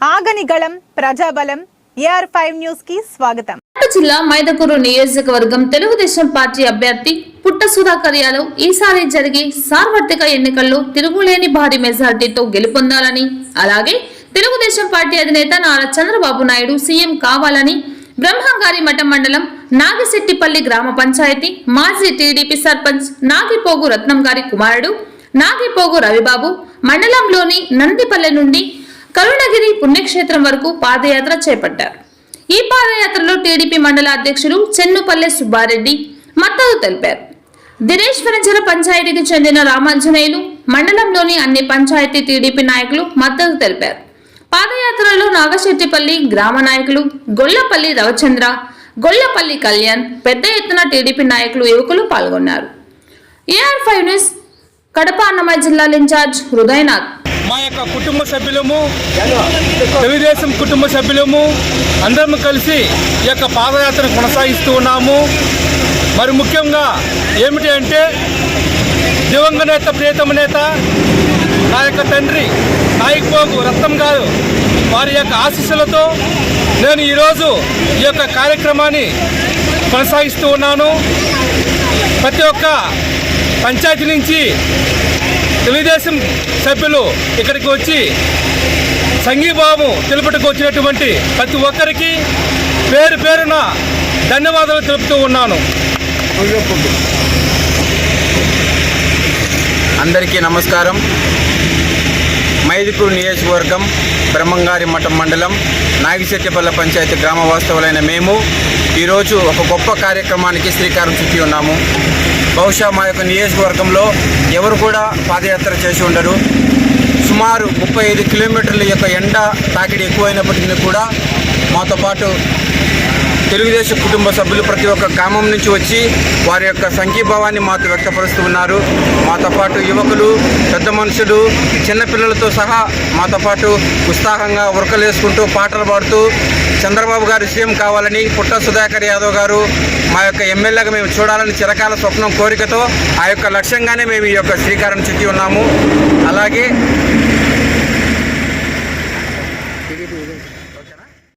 ఆగని గళం ప్రజాబలం AR five న్యూస్కి స్వాగతం జిల్లా మైదకూరు నియోజకవర్గం తెలుగుదేశం పార్టీ అభ్యర్థి పుట్ట సుధాకర్ యాదవ్ ఈసారి జరిగే సార్వత్రిక ఎన్నికల్లో తిరుగులేని భారీ మెజార్టీతో గెలుపొందాలని అలాగే తెలుగుదేశం పార్టీ అధినేత నారా చంద్రబాబు నాయుడు సీఎం కావాలని బ్రహ్మంగారి మఠం మండలం నాగిశెట్టిపల్లి గ్రామ పంచాయతీ మాజీ టీడీపీ సర్పంచ్ నాగిపోగు రత్నం గారి కుమారుడు నాగిపోగు రవిబాబు మండలంలోని నందిపల్లె నుండి కరుణగిరి పుణ్యక్షేత్రం వరకు పాదయాత్ర చేపట్టారు. ఈ పాదయాత్రలో టీడీపీ మండల అధ్యక్షులు చెన్నుపల్లె సుబ్బారెడ్డి మద్దతు తెలిపారు. దినేశ్వరంచల పంచాయతీకి చెందిన రామాంజనేయులు మండలంలోని అన్ని పంచాయతీ టీడీపీ నాయకులు మద్దతు తెలిపారు. పాదయాత్రలో నాగశెట్టిపల్లి గ్రామ నాయకులు గొల్లపల్లి రవిచంద్ర గొల్లపల్లి కళ్యాణ్ పెద్ద ఎత్తున టీడీపీ నాయకులు యువకులు పాల్గొన్నారు. AR five news Kadapa Annamayya జిల్లా ఇన్ఛార్జ్ హృదయనాథ్. మా యొక్క కుటుంబ సభ్యులము తెలుగుదేశం కుటుంబ సభ్యులము అందరం కలిసి ఈ యొక్క పాదయాత్రను కొనసాగిస్తూ ఉన్నాము. మరి ముఖ్యంగా ఏమిటి అంటే దివంగ నేత ప్రియతమ నేత నా యొక్క తండ్రి నాయకుబాబు రత్నం గారు వారి యొక్క ఆశీస్సులతో నేను ఈరోజు ఈ యొక్క కార్యక్రమాన్ని కొనసాగిస్తూ ఉన్నాను. ప్రతి ఒక్క పంచాయతీ నుంచి తెలుగుదేశం సభ్యులు ఇక్కడికి వచ్చి సంఘీభావం తెలుపుటకు వచ్చినటువంటి ప్రతి ఒక్కరికి పేరు పేరున ధన్యవాదాలు తెలుపుతూ ఉన్నాను. అందరికీ నమస్కారం. మైదుకూరు నియోజకవర్గం బ్రహ్మంగారి మఠం మండలం నాగిశెట్టిపల్ల పంచాయతీ గ్రామ వాస్తవులైన మేము ఈరోజు ఒక గొప్ప కార్యక్రమానికి శ్రీకారం చుట్టి ఉన్నాము. బహుశా మా యొక్క నియోజకవర్గంలో ఎవరు కూడా పాదయాత్ర చేసి ఉండరు. సుమారు ముప్పై ఐదు కిలోమీటర్ల యొక్క ఎండ తాకిడి ఎక్కువైనప్పటికీ కూడా మాతో పాటు తెలుగుదేశం కుటుంబ సభ్యులు ప్రతి ఒక్క గ్రామం నుంచి వచ్చి వారి యొక్క సంఘీభావాన్ని మాతో వ్యక్తపరుస్తూ ఉన్నారు. మాతో పాటు యువకులు పెద్ద మనుషులు చిన్నపిల్లలతో సహా మాతో పాటు ఉత్సాహంగా ఉరకలేసుకుంటూ పాటలు పాడుతూ చంద్రబాబు గారు సీఎం కావాలని పుట్ట సుధాకర్ యాదవ్ గారు మా యొక్క ఎమ్మెల్యేగా మేము చూడాలని చిరకాల స్వప్నం కోరికతో ఆ యొక్క లక్ష్యంగానే మేము ఈ యొక్క శ్రీకారం చుట్టి ఉన్నాము. అలాగే